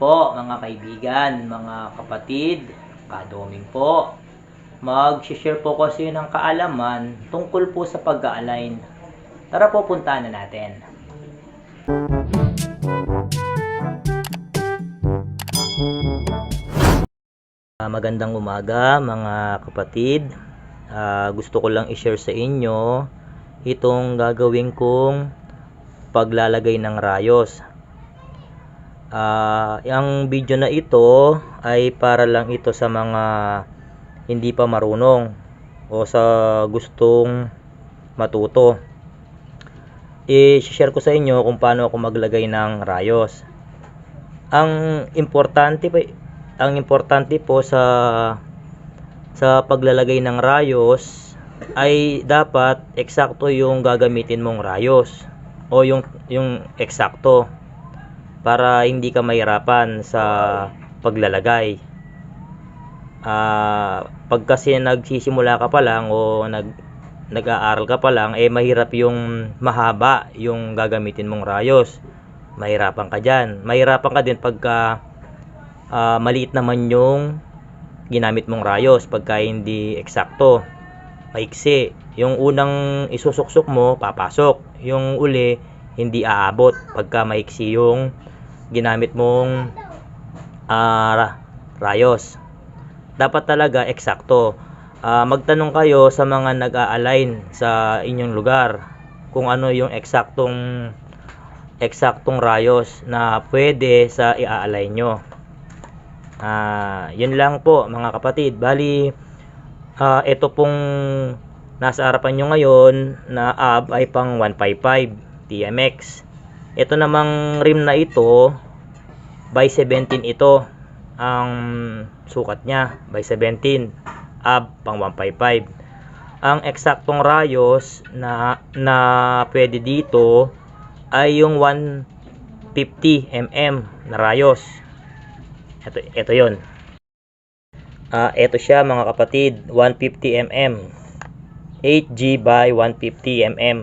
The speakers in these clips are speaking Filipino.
po mga kaibigan, mga kapatid, kadoming po. Mag-share po kasi ng kaalaman tungkol po sa pag-align. Tara po puntahan na natin. Ah, magandang umaga mga kapatid. Ah, gusto ko lang i-share sa inyo itong gagawin kong paglalagay ng rayos. Ah, ang video na ito ay para lang ito sa mga hindi pa marunong o sa gustong matuto. I-share ko sa inyo kung paano ako maglagay ng rayos. Ang importante pa ang importante po sa sa paglalagay ng rayos ay dapat eksakto yung gagamitin mong rayos o yung yung eksakto para hindi ka mahirapan sa paglalagay. Ah, pag kasi nagsisimula ka pa lang o nag nag-aaral ka pa lang eh mahirap yung mahaba yung gagamitin mong rayos. Mahirapan ka diyan. Mahirapan ka din pagka ah, maliit naman yung ginamit mong rayos pagka hindi eksakto maiksi yung unang isusuksok mo papasok yung uli hindi aabot pagka maiksi yung ginamit mong ra- rayos dapat talaga eksakto Ah, magtanong kayo sa mga nag-a-align sa inyong lugar kung ano yung eksaktong eksaktong rayos na pwede sa i-align nyo Ah, yun lang po mga kapatid. Bali ah, ito pong nasa harapan nyo ngayon na ab ay pang 155 TMX. Ito namang rim na ito by 17 ito ang sukat niya by 17 ab pang 155. Ang eksaktong rayos na na pwede dito ay yung 150 mm na rayos. Ito, ito yun. Ah, ito siya mga kapatid, 150 mm. 8G by 150 mm.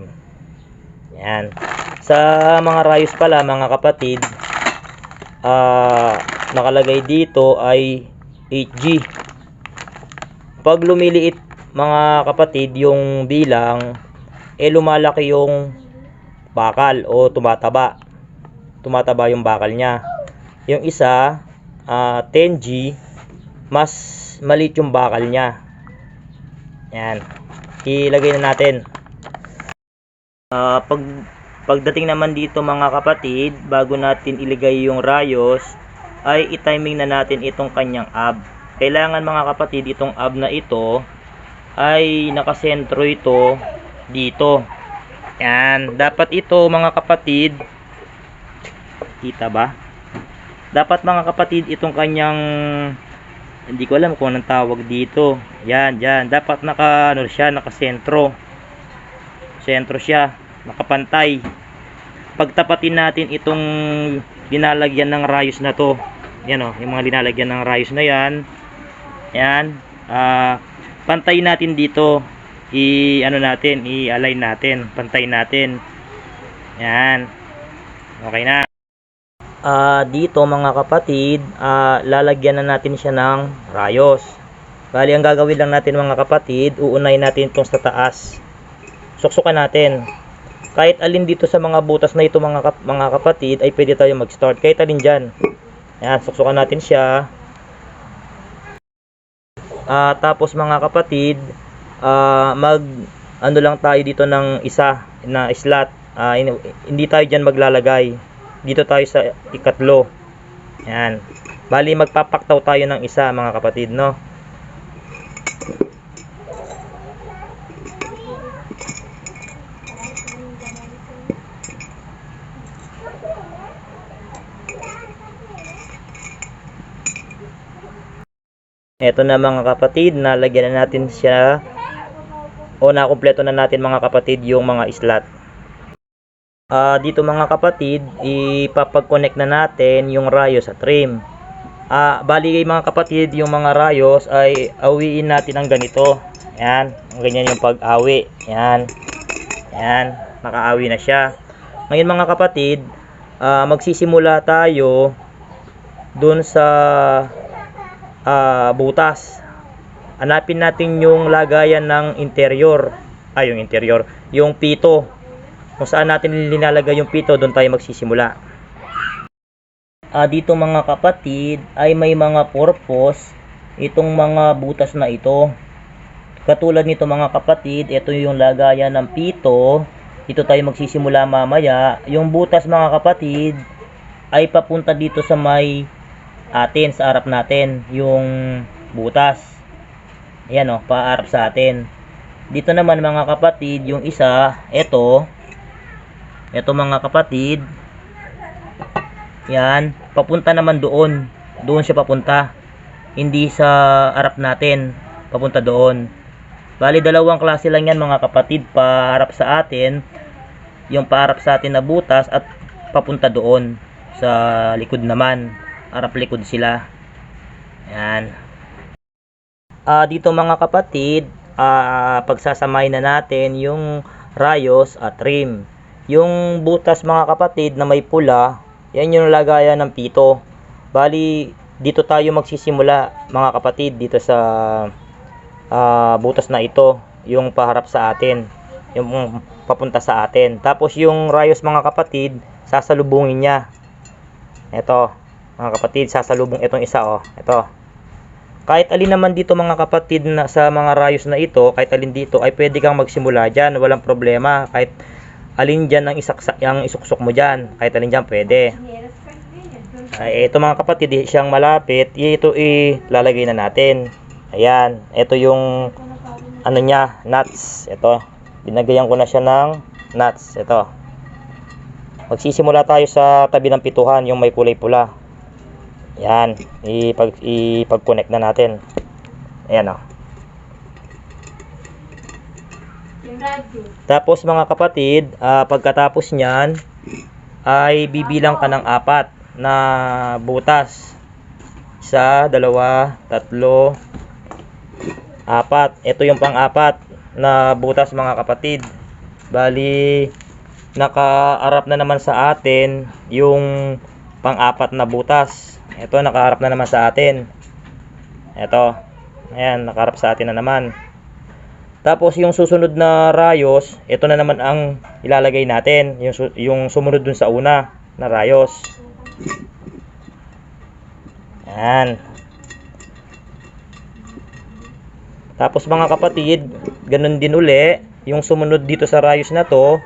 Yan. Sa mga rayos pala mga kapatid, ah, nakalagay dito ay 8G. Pag lumiliit mga kapatid yung bilang, eh lumalaki yung bakal o tumataba. Tumataba yung bakal niya. Yung isa, ah, 10G, mas maliit yung bakal niya. Yan. Ilagay na natin. Ah, pag pagdating naman dito mga kapatid, bago natin ilagay yung rayos, ay i-timing na natin itong kanyang ab. Kailangan mga kapatid, itong ab na ito ay nakasentro ito dito. Yan. Dapat ito mga kapatid, kita ba? dapat mga kapatid itong kanyang hindi ko alam kung anong tawag dito yan yan dapat naka ano siya nakasentro sentro siya nakapantay pagtapatin natin itong dinalagyan ng rayos na to. Yan o yung mga dinalagyan ng rayos na yan. Yan. Ah pantay natin dito. I ano natin i align natin. Pantay natin. Yan. Okay na. Ah, dito mga kapatid, ah, lalagyan na natin siya ng rayos. Bali, ang gagawin lang natin mga kapatid, uunay natin itong sa taas. Suksukan natin. Kahit alin dito sa mga butas na ito mga, kap- mga kapatid, ay pwede tayo mag-start. Kahit alin dyan. Yan, suksukan natin siya. Ah, tapos mga kapatid, ah, mag ano lang tayo dito ng isa na slot. Hin- hindi tayo dyan maglalagay dito tayo sa ikatlo. Yan. Bali magpapaktaw tayo ng isa mga kapatid, no? Ito na mga kapatid, nalagyan na natin siya o nakumpleto na natin mga kapatid yung mga slot. Ah, dito mga kapatid, ipapag-connect na natin yung rayos sa trim. Ah, bali mga kapatid, yung mga rayos ay awiin natin ng ganito. Yan, ganyan yung pag-awi. Yan. Yan, nakaawi na siya. Ngayon mga kapatid, ah, magsisimula tayo doon sa ah, butas. Hanapin natin yung lagayan ng interior. Ay, yung interior. Yung pito. Kung saan natin linalagay yung pito, doon tayo magsisimula. Ah, dito mga kapatid, ay may mga purpose itong mga butas na ito. Katulad nito mga kapatid, ito yung lagayan ng pito. Dito tayo magsisimula mamaya. Yung butas mga kapatid ay papunta dito sa may atin, sa harap natin, yung butas. Ayan o, paarap sa atin. Dito naman mga kapatid, yung isa, ito, ito mga kapatid, yan, papunta naman doon. Doon siya papunta. Hindi sa harap natin, papunta doon. Bali, dalawang klase lang yan mga kapatid, paharap sa atin, yung paharap sa atin na butas at papunta doon sa likod naman. Harap likod sila. Yan. Ah, dito mga kapatid, ah, pagsasamahin na natin yung rayos at rim. Yung butas mga kapatid na may pula, yan yung lagayan ng pito. Bali, dito tayo magsisimula mga kapatid dito sa ah, butas na ito, yung paharap sa atin, yung papunta sa atin. Tapos yung rayos mga kapatid, sasalubungin niya. Ito, mga kapatid, sasalubong itong isa oh. Ito. Kahit alin naman dito mga kapatid na sa mga rayos na ito, kahit alin dito ay pwede kang magsimula diyan, walang problema. Kahit alin diyan ang isaksa, ang isuksok mo diyan, kahit alin diyan pwede. Ay, ito mga kapatid, eh, siyang malapit, ito ilalagay na natin. Ayan, ito yung ano niya, nuts. Ito, binagayan ko na siya ng nuts. Ito. Magsisimula tayo sa tabi ng pituhan, yung may kulay pula. Yan, ipag ipag-connect na natin. Ayan oh. Tapos mga kapatid, ah, pagkatapos niyan ay bibilang ka ng apat na butas. Isa, dalawa, tatlo, apat. Ito yung pang-apat na butas mga kapatid. Bali, nakaarap na naman sa atin yung pang-apat na butas. Ito, nakaharap na naman sa atin. Ito. Ayan, nakaharap sa atin na naman. Tapos, yung susunod na rayos, ito na naman ang ilalagay natin. Yung, yung sumunod dun sa una na rayos. Ayan. Tapos mga kapatid, ganun din uli, yung sumunod dito sa rayos na to,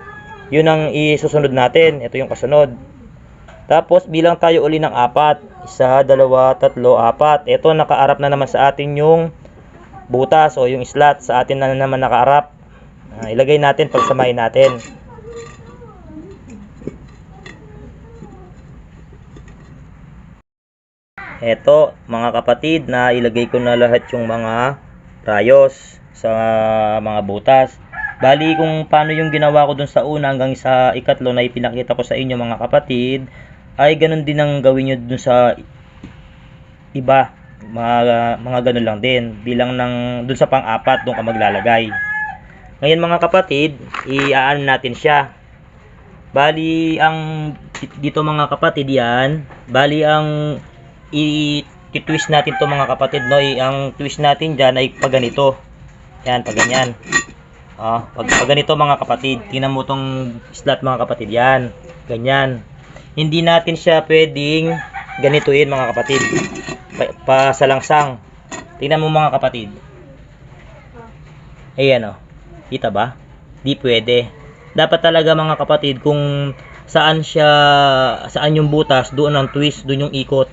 yun ang isusunod natin. Ito yung kasunod. Tapos bilang tayo uli ng apat. Isa, dalawa, tatlo, apat. Ito nakaarap na naman sa atin yung butas o yung slot sa atin na naman nakaarap. Ah, ilagay natin pagsamahin natin. Ito, mga kapatid, na ilagay ko na lahat yung mga rayos sa mga butas. Bali, kung paano yung ginawa ko dun sa una hanggang sa ikatlo na ipinakita ko sa inyo mga kapatid, ay ganun din ang gawin nyo dun sa iba. Mga, mga ganun lang din. Bilang ng, dun sa pang-apat, dun ka maglalagay. Ngayon mga kapatid, i-aan natin siya. Bali, ang dito mga kapatid yan, bali ang i-twist natin to mga kapatid, no? Ang twist natin dyan ay pag ganito. Yan, pag ganyan. Ah, pag, pag ganito mga kapatid, tingnan mo tong slot mga kapatid, yan. Ganyan. Hindi natin siya pwedeng ganituin mga kapatid. Pa, pasalangsang. Tingnan mo mga kapatid. Ayan oh. Kita ba? Di pwede. Dapat talaga mga kapatid kung saan siya saan yung butas, doon ang twist, doon yung ikot.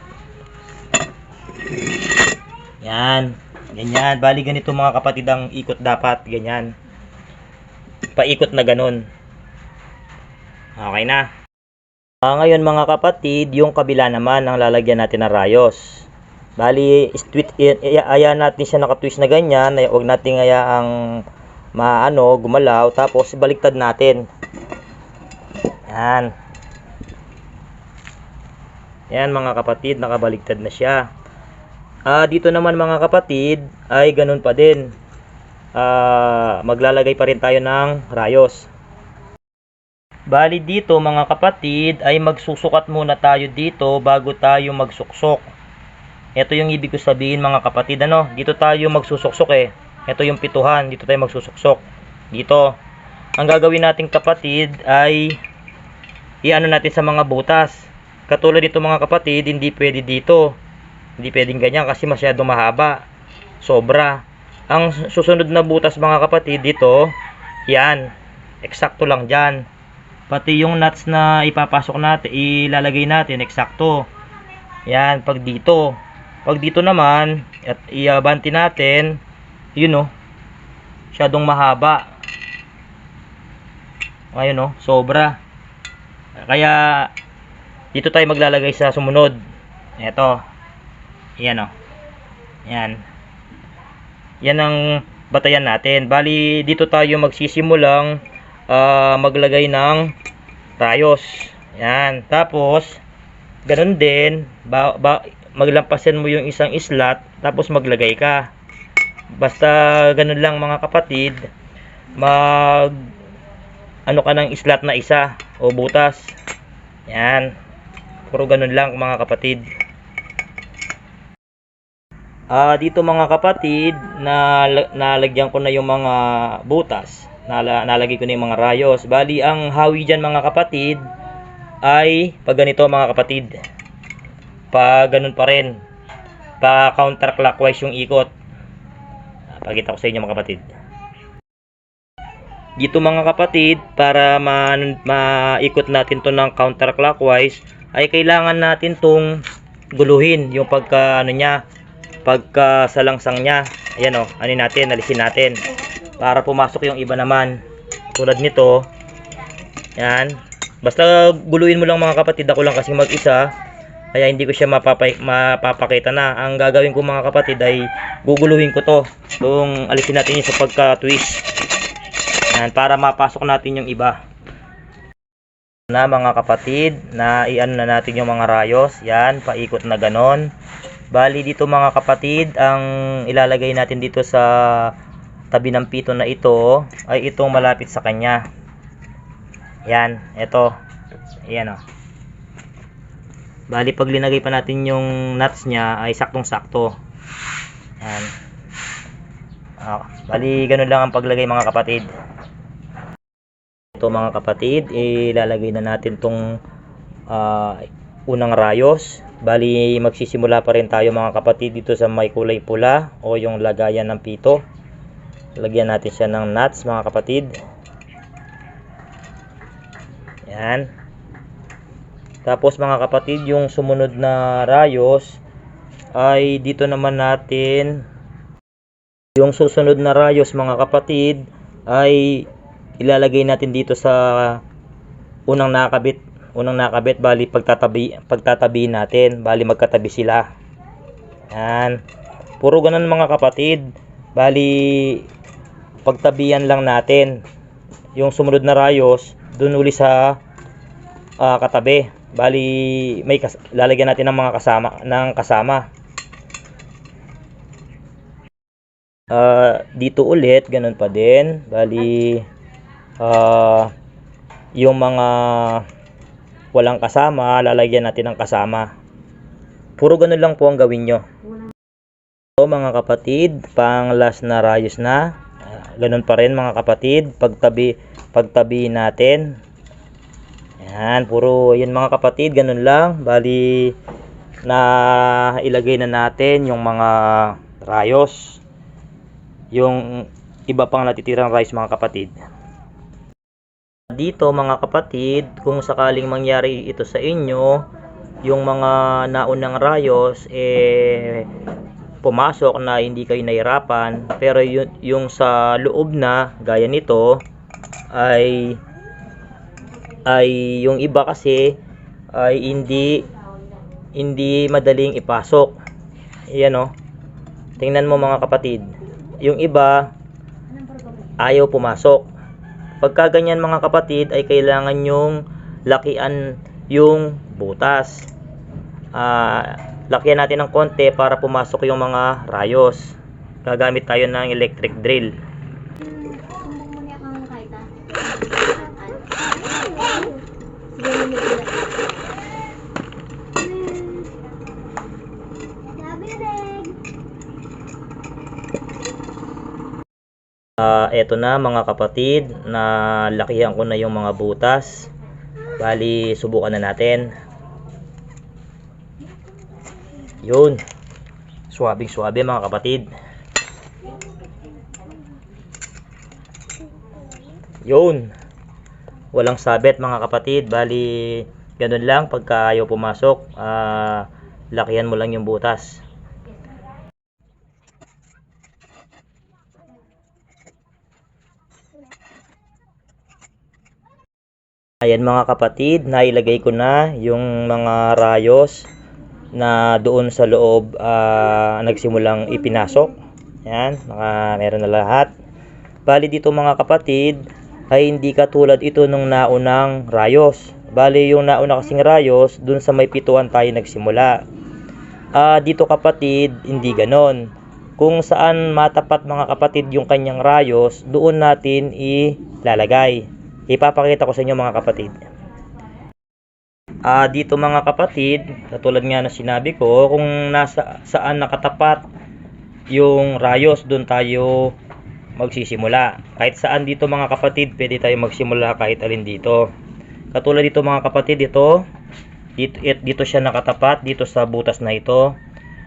Yan. Ganyan. Bali ganito mga kapatid ang ikot dapat. Ganyan. Paikot na ganun. Okay na. Ah, ngayon mga kapatid, yung kabila naman ang lalagyan natin ng rayos. Bali, twist, aya natin siya nakatwist na ganyan. ay- Huwag natin ayaang maano, gumalaw. Tapos, baliktad natin. Yan. Yan mga kapatid, nakabaliktad na siya. Ah, dito naman mga kapatid, ay ganun pa din. Ah, maglalagay pa rin tayo ng rayos. Bali dito mga kapatid ay magsusukat muna tayo dito bago tayo magsuksok. Ito yung ibig ko sabihin mga kapatid ano, dito tayo magsusuksok eh. Ito yung pituhan, dito tayo magsusuksok. Dito. Ang gagawin nating kapatid ay iano natin sa mga butas. Katulad dito mga kapatid, hindi pwede dito. Hindi pwedeng ganyan kasi masyadong mahaba. Sobra. Ang susunod na butas mga kapatid dito, yan. Eksakto lang dyan. Pati yung nuts na ipapasok natin, ilalagay natin, eksakto. Yan, pag dito. Pag dito naman, at iabanti natin, yun o, masyadong mahaba. Ngayon o, sobra. Kaya, dito tayo maglalagay sa sumunod. Ito. Yan o. Yan. Yan ang batayan natin. Bali, dito tayo magsisimulang ah, maglagay ng rayos. Yan. Tapos, ganun din, ba, ba, maglampasan mo yung isang slot, tapos maglagay ka. Basta ganun lang mga kapatid, mag ano ka ng slot na isa o butas. Yan. Puro ganun lang mga kapatid. Ah, dito mga kapatid, na nalagyan ko na yung mga butas. Nala, nalagay ko na yung mga rayos. Bali, ang hawi dyan mga kapatid ay pag ganito mga kapatid. Pag ganun pa rin. Pa counterclockwise yung ikot. Pakita ko sa inyo mga kapatid. Dito mga kapatid, para ma maikot natin to ng counterclockwise, ay kailangan natin tong guluhin yung pagka ano niya, pagka salangsang niya. Ayan o, ano natin, alisin natin. Para pumasok yung iba naman. Tulad nito. Yan. Basta guluhin mo lang mga kapatid, ako lang kasi mag-isa. Kaya hindi ko siya mapapay, mapapakita na. Ang gagawin ko mga kapatid ay guguluhin ko to. Itong alisin natin yung sa pagka-twist. Yan, para mapasok natin yung iba. Na mga kapatid, na ian na natin yung mga rayos. Yan, paikot na ganon. Bali dito mga kapatid, ang ilalagay natin dito sa tabi ng pito na ito ay itong malapit sa kanya. Yan, ito. Yan o. Bali pag linagay pa natin yung nuts niya ay saktong-sakto. Yan. Ah, bali ganun lang ang paglagay mga kapatid. Ito mga kapatid, ilalagay na natin tong ah, unang rayos. Bali magsisimula pa rin tayo mga kapatid dito sa may kulay pula o yung lagayan ng pito. Lagyan natin siya ng nuts mga kapatid. Yan. Tapos mga kapatid, yung sumunod na rayos ay dito naman natin. Yung susunod na rayos mga kapatid ay ilalagay natin dito sa unang nakabit. Unang nakabit bali pagtatabi pagtatabi natin. Bali magkatabi sila. Yan. Puro ganun mga kapatid. Bali pagtabihan lang natin. Yung sumunod na rayos dun uli sa ah, katabi. Bali may kas- lalagyan natin ng mga kasama ng kasama. Ah, dito ulit ganun pa din. Bali ah yung mga walang kasama lalagyan natin ng kasama. Puro ganun lang po ang gawin nyo. So mga kapatid pang last na rayos na ganun pa rin mga kapatid pagtabi pagtabi natin. Yan puro yun mga kapatid ganun lang. Bali na ilagay na natin yung mga rayos. Yung iba pang natitirang rice mga kapatid. Dito mga kapatid, kung sakaling mangyari ito sa inyo, yung mga naunang rayos eh pumasok na hindi kayo nahirapan, pero yung, yung sa loob na gaya nito ay ay yung iba kasi ay hindi hindi madaling ipasok. Ayan oh. Tingnan mo mga kapatid yung iba ayaw pumasok. Pagka ganyan mga kapatid ay kailangan yung lakian yung butas. Ah, lakihan natin ng konti para pumasok yung mga rayos. Gagamit tayo ng electric drill. Ah, eto na mga kapatid, na lakihan ko na yung mga butas. Bali, subukan na natin. Yun. Suwabing suwabe mga kapatid. Yun. Walang sabit mga kapatid. Bali, ganun lang pagka ayaw pumasok. Ah, lakihan mo lang yung butas. Ayan mga kapatid, nailagay ko na yung mga rayos na doon sa loob ah, nagsimulang ipinasok. Ayan, naka, meron na lahat. Bali dito mga kapatid, ay hindi katulad ito nung naunang rayos. Bali yung nauna kasing rayos, doon sa may pituan tayo nagsimula. Ah, dito kapatid, hindi ganon. Kung saan matapat mga kapatid yung kanyang rayos, doon natin ilalagay. Ipapakita ko sa inyo mga kapatid. Ah, dito mga kapatid, katulad nga na sinabi ko, kung nasa saan nakatapat yung rayos, doon tayo magsisimula. Kahit saan dito mga kapatid, pwede tayo magsimula kahit alin dito. Katulad dito mga kapatid, ito dito, it- dito siya nakatapat dito sa butas na ito.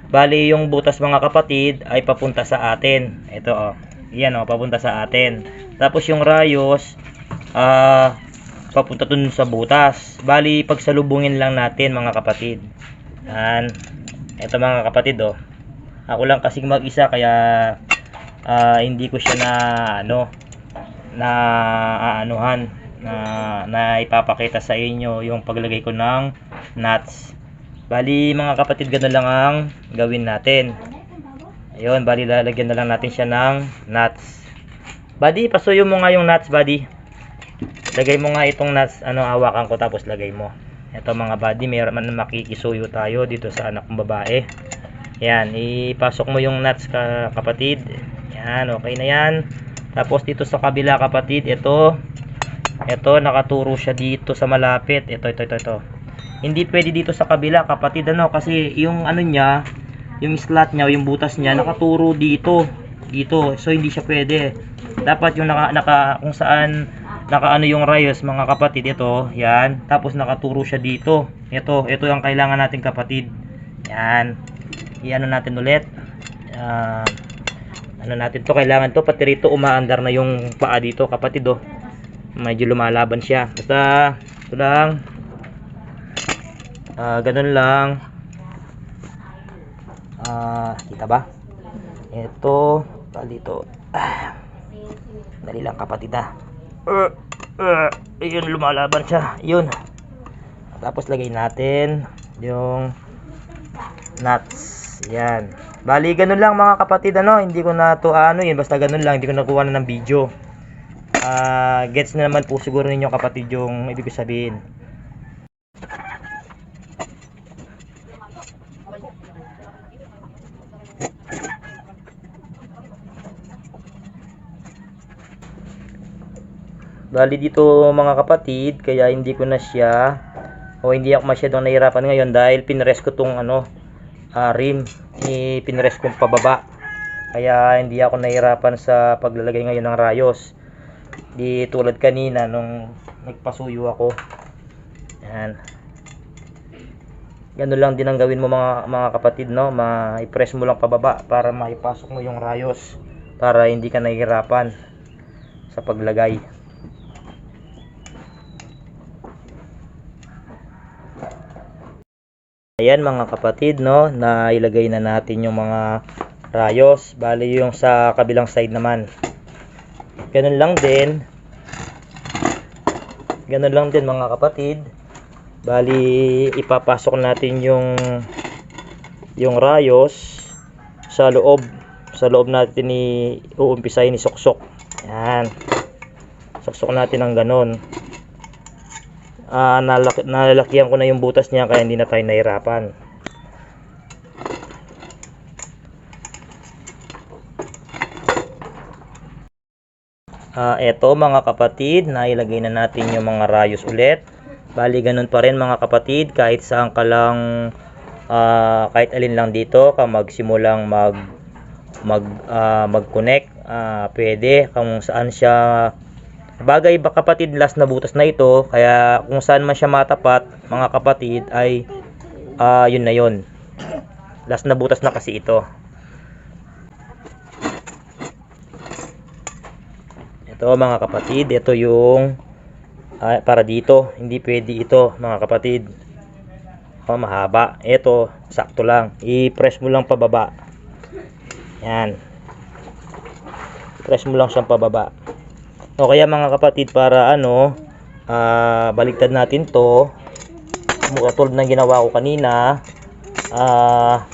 Bali yung butas mga kapatid ay papunta sa atin. Ito oh. Yan oh, papunta sa atin. Tapos yung rayos ah papunta dun sa butas. Bali pagsalubungin lang natin mga kapatid. Yan. Ito mga kapatid oh. Ako lang kasing mag-isa kaya ah, hindi ko siya na ano na aanuhan na na ipapakita sa inyo yung paglagay ko ng nuts. Bali mga kapatid ganun lang ang gawin natin. Ayun, bali lalagyan na lang natin siya ng nuts. Buddy, pasuyo mo nga yung nuts, buddy. Lagay mo nga itong nuts, ano, hawakan ko tapos lagay mo. Ito mga buddy, man makikisuyo tayo dito sa anak kong babae. Yan, ipasok mo yung nuts ka, kapatid. Yan, okay na yan. Tapos dito sa kabila kapatid, ito, ito, nakaturo siya dito sa malapit. Ito, ito, ito, ito. Hindi pwede dito sa kabila kapatid, ano, kasi yung ano niya, yung slot niya, yung butas niya, nakaturo dito. Dito. So, hindi siya pwede. Dapat yung naka, naka kung saan nakaano yung rayos mga kapatid ito yan. Tapos nakaturo siya dito. Ito ito yung kailangan natin kapatid. Yan. Iano natin ulit. Ah, ano natin to kailangan to pati rito umaandar na yung paa dito kapatid oh. Medyo lumalaban siya. Basta ito lang. Ah, ganun lang. Ah kita ba? Ito dito ah, dali lang kapatid ah uh, uh, yun lumalaban siya. Yun. Tapos lagay natin yung nuts. Yan. Bali ganun lang mga kapatid ano? Hindi ko na to ano yun basta ganun lang. Hindi ko nakuha na ng video. Ah gets na naman po siguro ninyo kapatid yung ibig sabihin Bali dito mga kapatid, kaya hindi ko na siya o hindi ako masyadong nahirapan ngayon dahil pinres ko tong ano ah, rim, i pinres kong pababa. Kaya hindi ako nahirapan sa paglalagay ngayon ng rayos. Di tulad kanina nung nagpasuyo ako. Yan. Ganun lang din ang gawin mo mga mga kapatid no, ma-press mo lang pababa para maipasok mo yung rayos para hindi ka nahihirapan sa paglagay. Ayan mga kapatid, no, na ilagay na natin yung mga rayos. Bali yung sa kabilang side naman. Ganun lang din. Ganun lang din mga kapatid. Bali ipapasok natin yung yung rayos sa loob. Sa loob natin ni uumpisahin ni soksok. Yan. Soksok natin ng ganun ah nalaki, nalalakihan ko na yung butas niya kaya hindi na tayo nahirapan. Ah, eto mga kapatid, nailagay na natin yung mga rayos ulit. Bali ganun pa rin mga kapatid, kahit saan ka lang ah, kahit alin lang dito ka magsimulang mag mag ah, mag-connect, ah, pwede kung saan siya Bagay ba kapatid, last na butas na ito, kaya kung saan man siya matapat, mga kapatid, ay ah yun na yun. Last na butas na kasi ito. Ito mga kapatid, ito yung ah, para dito, hindi pwede ito mga kapatid. Oh, mahaba. Ito, sakto lang. I-press mo lang pababa. Yan. Press mo lang siyang pababa. O kaya mga kapatid para ano, ah baligtad natin to. Mukha tulad ng ginawa ko kanina. Ah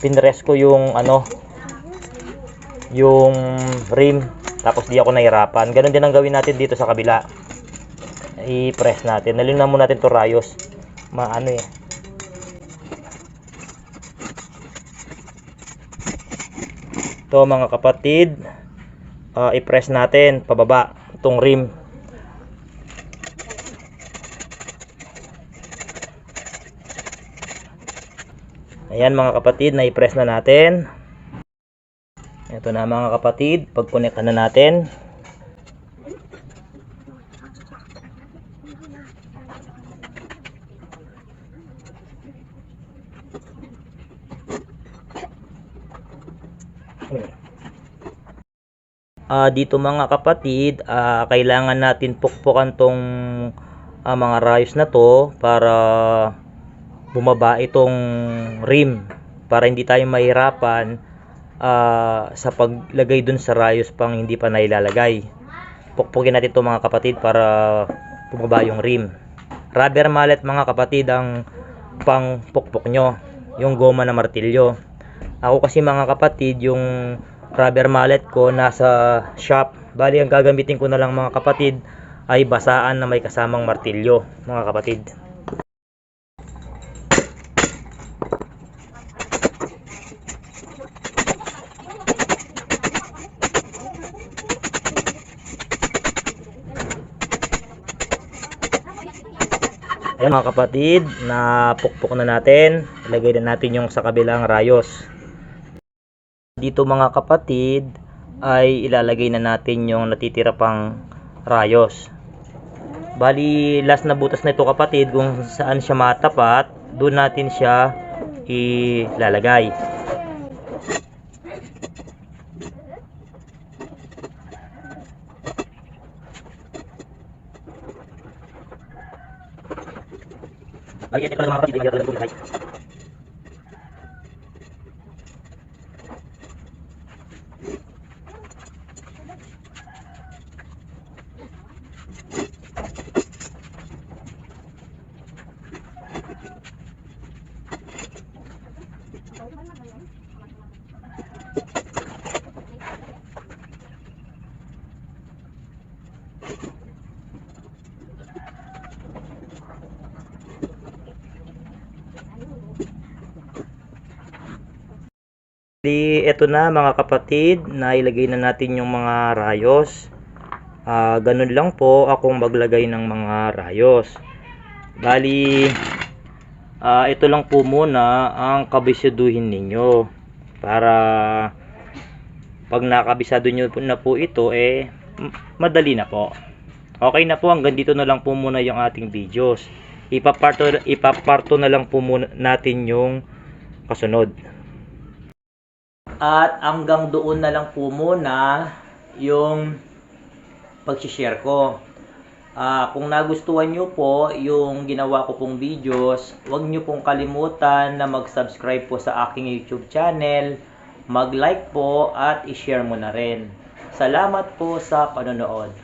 pinrest ko yung ano yung rim tapos di ako nahirapan. Ganon din ang gawin natin dito sa kabila. I-press natin. Nalinan mo natin to rayos. Maano eh. Ito mga kapatid, ah, i-press natin pababa itong rim. Ayan mga kapatid, na-press na natin. Ito na mga kapatid, pag-connect na natin. Ah, dito mga kapatid, ah, kailangan natin pukpukan tong ah, mga rayos na to para bumaba itong rim para hindi tayo mahirapan ah, sa paglagay dun sa rayos pang hindi pa nailalagay. Pukpukin natin to mga kapatid para bumaba yung rim. Rubber mallet mga kapatid ang pang pukpok nyo, yung goma na martilyo. Ako kasi mga kapatid, yung rubber mallet ko nasa shop. Bali, ang gagamitin ko na lang mga kapatid ay basaan na may kasamang martilyo, mga kapatid. Ayan mga kapatid, napukpok na natin. Ilagay na natin yung sa kabilang rayos. Dito mga kapatid, ay ilalagay na natin yung natitira pang rayos. Bali, last na butas na ito kapatid, kung saan siya matapat, doon natin siya ilalagay. Bali, ito pala mga kapatid, ilalagay ko na Di eto na mga kapatid, nailagay na natin yung mga rayos. Ah, ganun lang po akong maglagay ng mga rayos. Bali ah, ito lang po muna ang kabisyaduhin ninyo para pag nakabisado nyo na po ito eh madali na po. Okay na po hanggang dito na lang po muna yung ating videos. Ipaparto ipaparto na lang po muna natin yung kasunod. At hanggang doon na lang po muna yung pag-share ko. Ah, kung nagustuhan nyo po yung ginawa ko pong videos, huwag nyo pong kalimutan na mag-subscribe po sa aking YouTube channel, mag-like po at i-share mo na rin. Salamat po sa panonood.